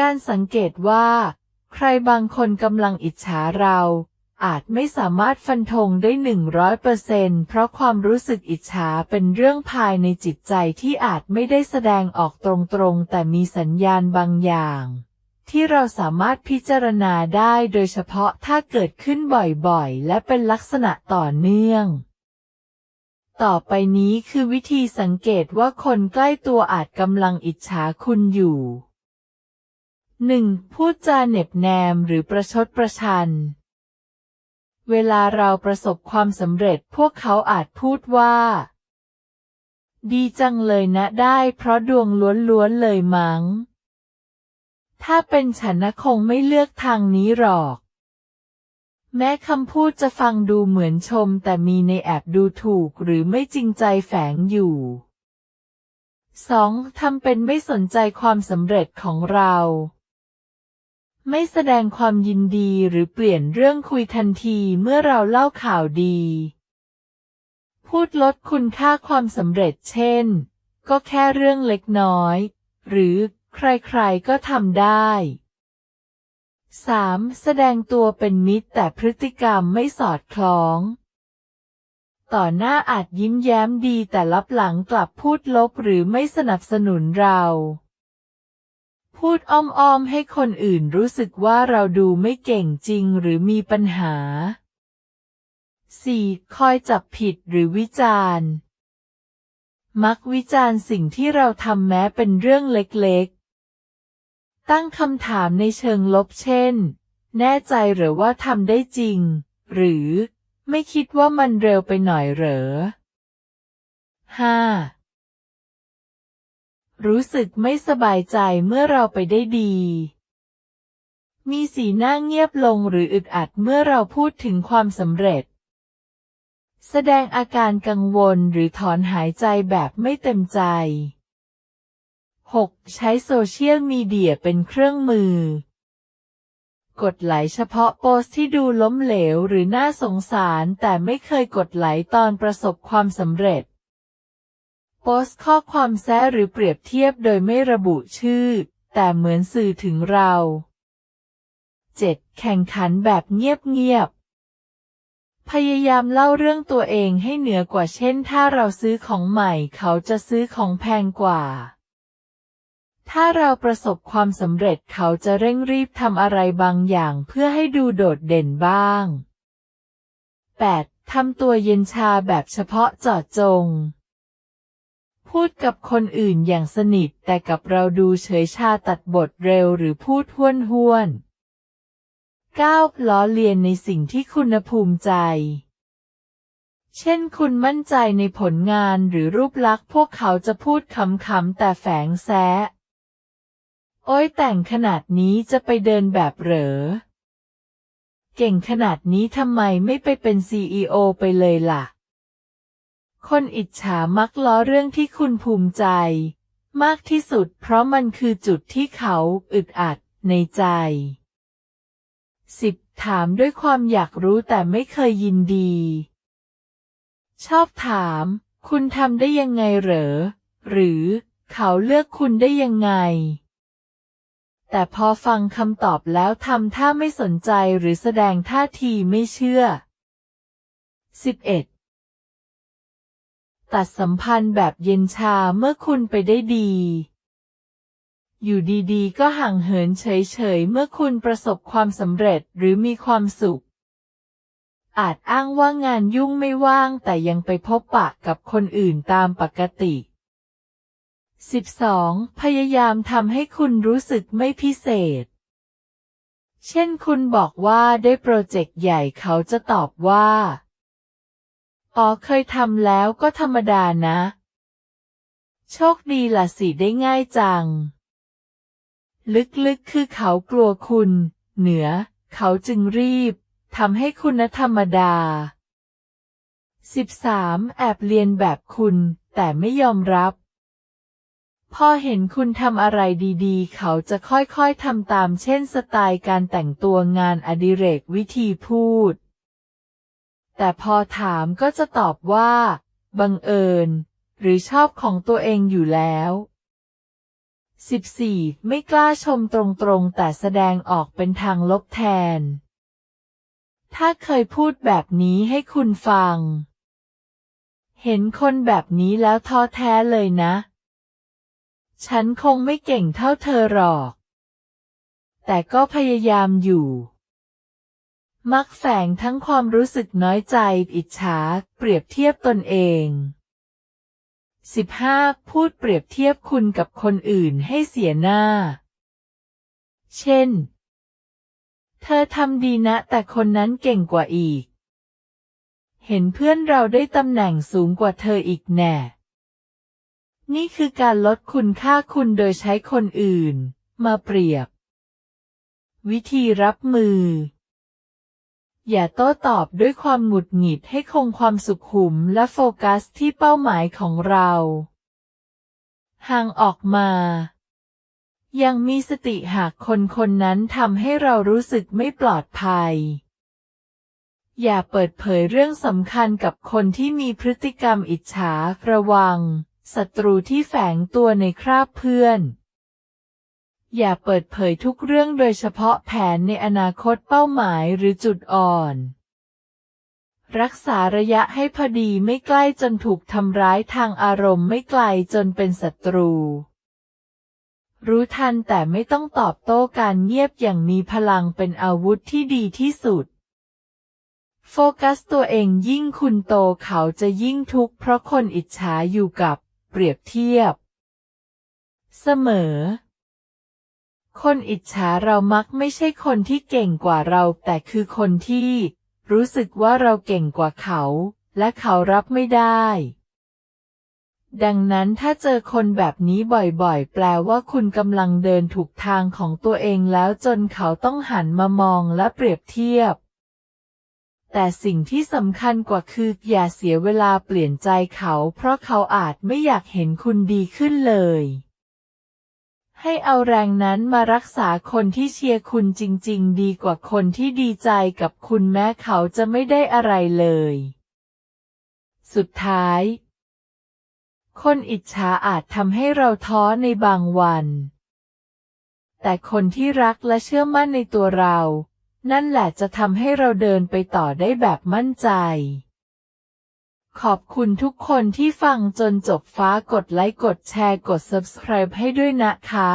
การสังเกตว่า ใครบางคนกำลังอิจฉาเรา อาจไม่สามารถฟันธงได้หนึ่งร้อยเปอร์เซนเพราะความรู้สึกอิจฉาเป็นเรื่องภายในจิตใจที่อาจไม่ได้แสดงออกตรงๆ แต่มีสัญญาณบางอย่าง ที่เราสามารถพิจารณาได้โดยเฉพาะถ้าเกิดขึ้นบ่อยๆ และเป็นลักษณะต่อเนื่องต่อไปนี้คือวิธีสังเกตว่าคนใกล้ตัวอาจกำลังอิจฉาคุณอยู่ 1. พูดจาเหน็บแนมหรือประชดประชัน เวลาเราประสบความสำเร็จพวกเขาอาจพูดว่า ดีจังเลยนะได้เพราะดวงล้วนๆเลยมัง้ง ถ้าเป็นฉันนะคงไม่เลือกทางนี้หรอก แม้คำพูดจะฟังดูเหมือนชมแต่มีในแอบดูถูกหรือไม่จริงใจแฝงอยู่ 2. ทำเป็นไม่สนใจความสำเร็จของเรา ไม่แสดงความยินดีหรือเปลี่ยนเรื่องคุยทันทีเมื่อเราเล่าข่าวดี พูดลดคุณค่าความสำเร็จเช่น ก็แค่เรื่องเล็กน้อย หรือใครๆก็ทำได้ 3. แสดงตัวเป็นมิตรแต่พฤติกรรมไม่สอดคล้อง ต่อหน้าอาจยิ้มแย้มดีแต่ลับหลังกลับพูดลบหรือไม่สนับสนุนเรา พูดอ้อมๆให้คนอื่นรู้สึกว่าเราดูไม่เก่งจริงหรือมีปัญหา 4. คอยจับผิดหรือวิจารณ์ มักวิจารณ์สิ่งที่เราทำแม้เป็นเรื่องเล็กๆ ตั้งคำถามในเชิงลบเช่น แน่ใจหรือว่าทำได้จริง หรือ ไม่คิดว่ามันเร็วไปหน่อยเหรอ 5. รู้สึกไม่สบายใจเมื่อเราไปได้ดี มีสีหน้าเงียบลงหรืออึดอัดเมื่อเราพูดถึงความสำเร็จ แสดงอาการกังวลหรือถอนหายใจแบบไม่เต็มใจ 6. ใช้โซเชียลมีเดียเป็นเครื่องมือ กดไลค์เฉพาะโพสต์ที่ดูล้มเหลวหรือน่าสงสารแต่ไม่เคยกดไลค์ตอนประสบความสำเร็จ สต์ข้อความแซะหรือเปรียบเทียบโดยไม่ระบุชื่อ แต่เหมือนสื่อถึงเรา 7. แข่งขันแบบเงียบๆ พยายามเล่าเรื่องตัวเองให้เหนือกว่าเช่น ถ้าเราซื้อของใหม่เขาจะซื้อของแพงกว่า ถ้าเราประสบความสำเร็จเขาจะเร่งรีบทำอะไรบางอย่างเพื่อให้ดูโดดเด่นบ้าง 8. ทำตัวเย็นชาแบบเฉพาะเจาะจง พูดกับคนอื่นอย่างสนิทแต่กับเราดูเฉยชาตัดบทเร็วหรือพูดห้วนห้วน 9. ล้อเลียนในสิ่งที่คุณภูมิใจ เช่นคุณมั่นใจในผลงานหรือรูปลักษณ์พวกเขาจะพูดขำๆแต่แฝงแซะโอ้ยแต่งขนาดนี้จะไปเดินแบบเหรอ เก่งขนาดนี้ทำไมไม่ไปเป็นซีอีโอไปเลยล่ะ คนอิจฉามักล้อเรื่องที่คุณภูมิใจ มากที่สุดเพราะมันคือจุดที่เขาอึดอัดในใจ 10. ถามด้วยความอยากรู้แต่ไม่เคยยินดี ชอบถาม คุณทำได้ยังไงเหรอ หรือเขาเลือกคุณได้ยังไง แต่พอฟังคำตอบแล้วทำท่าไม่สนใจหรือแสดงท่าทีไม่เชื่อ 11. ตัดสัมพันธ์แบบเย็นชาเมื่อคุณไปได้ดี อยู่ดีๆ ก็ห่างเหินเฉยๆ เมื่อคุณประสบความสำเร็จหรือมีความสุข อาจอ้างว่างานยุ่งไม่ว่างแต่ยังไปพบปะกับคนอื่นตามปกติ 12. พยายามทำให้คุณรู้สึกไม่พิเศษ เช่นคุณบอกว่าได้โปรเจกต์ใหญ่เขาจะตอบว่า อ๋อเคยทำแล้วก็ธรรมดานะ โชคดีล่ะสิได้ง่ายจัง ลึกๆคือเขากลัวคุณ เหนือ เขาจึงรีบทำให้คุณนะธรรมดา 13. แอบเรียนแบบคุณ แต่ไม่ยอมรับ พอเห็นคุณทำอะไรดีๆ เขาจะค่อยๆทำตามเช่นสไตล์การแต่งตัวงานอดิเรกวิธีพูด แต่พอถามก็จะตอบว่า บังเอิญ หรือชอบของตัวเองอยู่แล้ว 14. ไม่กล้าชมตรงๆ แต่แสดงออกเป็นทางลบแทน ถ้าเคยพูดแบบนี้ให้คุณฟัง เห็นคนแบบนี้แล้วท้อแท้เลยนะ ฉันคงไม่เก่งเท่าเธอหรอก แต่ก็พยายามอยู่ มักแฝงทั้งความรู้สึกน้อยใจ อิจฉา เปรียบเทียบตนเอง 15. พูดเปรียบเทียบคุณกับคนอื่นให้เสียหน้า เช่น เธอทำดีนะ แต่คนนั้นเก่งกว่าอีก เห็นเพื่อนเราได้ตำแหน่งสูงกว่าเธออีกแน่ นี่คือการลดคุณค่าคุณโดยใช้คนอื่น มาเปรียบ วิธีรับมือ อย่าโต้ตอบด้วยความหงุดหงิดให้คงความสุขุมและโฟกัสที่เป้าหมายของเราห่างออกมา ยังมีสติหากคนคนนั้นทำให้เรารู้สึกไม่ปลอดภัย อย่าเปิดเผยเรื่องสำคัญกับคนที่มีพฤติกรรมอิจฉาระวัง ศัตรูที่แฝงตัวในคราบเพื่อน อย่าเปิดเผยทุกเรื่องโดยเฉพาะแผนในอนาคตเป้าหมายหรือจุดอ่อน รักษาระยะให้พอดีไม่ใกล้จนถูกทำร้ายทางอารมณ์ไม่ไกลจนเป็นศัตรู รู้ทันแต่ไม่ต้องตอบโต้การเงียบอย่างมีพลังเป็นอาวุธที่ดีที่สุด โฟกัสตัวเองยิ่งคุณโตเขาจะยิ่งทุกข์เพราะคนอิจฉาอยู่กับ เปรียบเทียบ เสมอ คนอิจฉาเรามักไม่ใช่คนที่เก่งกว่าเรา แต่คือคนที่ รู้สึกว่าเราเก่งกว่าเขา และเขารับไม่ได้ ดังนั้นถ้าเจอคนแบบนี้บ่อยๆ แปลว่าคุณกำลังเดินถูกทางของตัวเองแล้วจนเขาต้องหันมามองและเปรียบเทียบ แต่สิ่งที่สำคัญกว่าคืออย่าเสียเวลาเปลี่ยนใจเขา เพราะเขาอาจไม่อยากเห็นคุณดีขึ้นเลย ให้เอาแรงนั้นมารักษาคนที่เชียร์คุณจริงๆ ดีกว่าคนที่ดีใจกับคุณแม้เขาจะไม่ได้อะไรเลย สุดท้าย คนอิจฉาอาจทำให้เราท้อในบางวัน แต่คนที่รักและเชื่อมั่นในตัวเรา นั่นแหละจะทำให้เราเดินไปต่อได้แบบมั่นใจ ขอบคุณทุกคนที่ฟังจนจบฟ้ากดไลค์กดแชร์กด subscribe ให้ด้วยนะคะ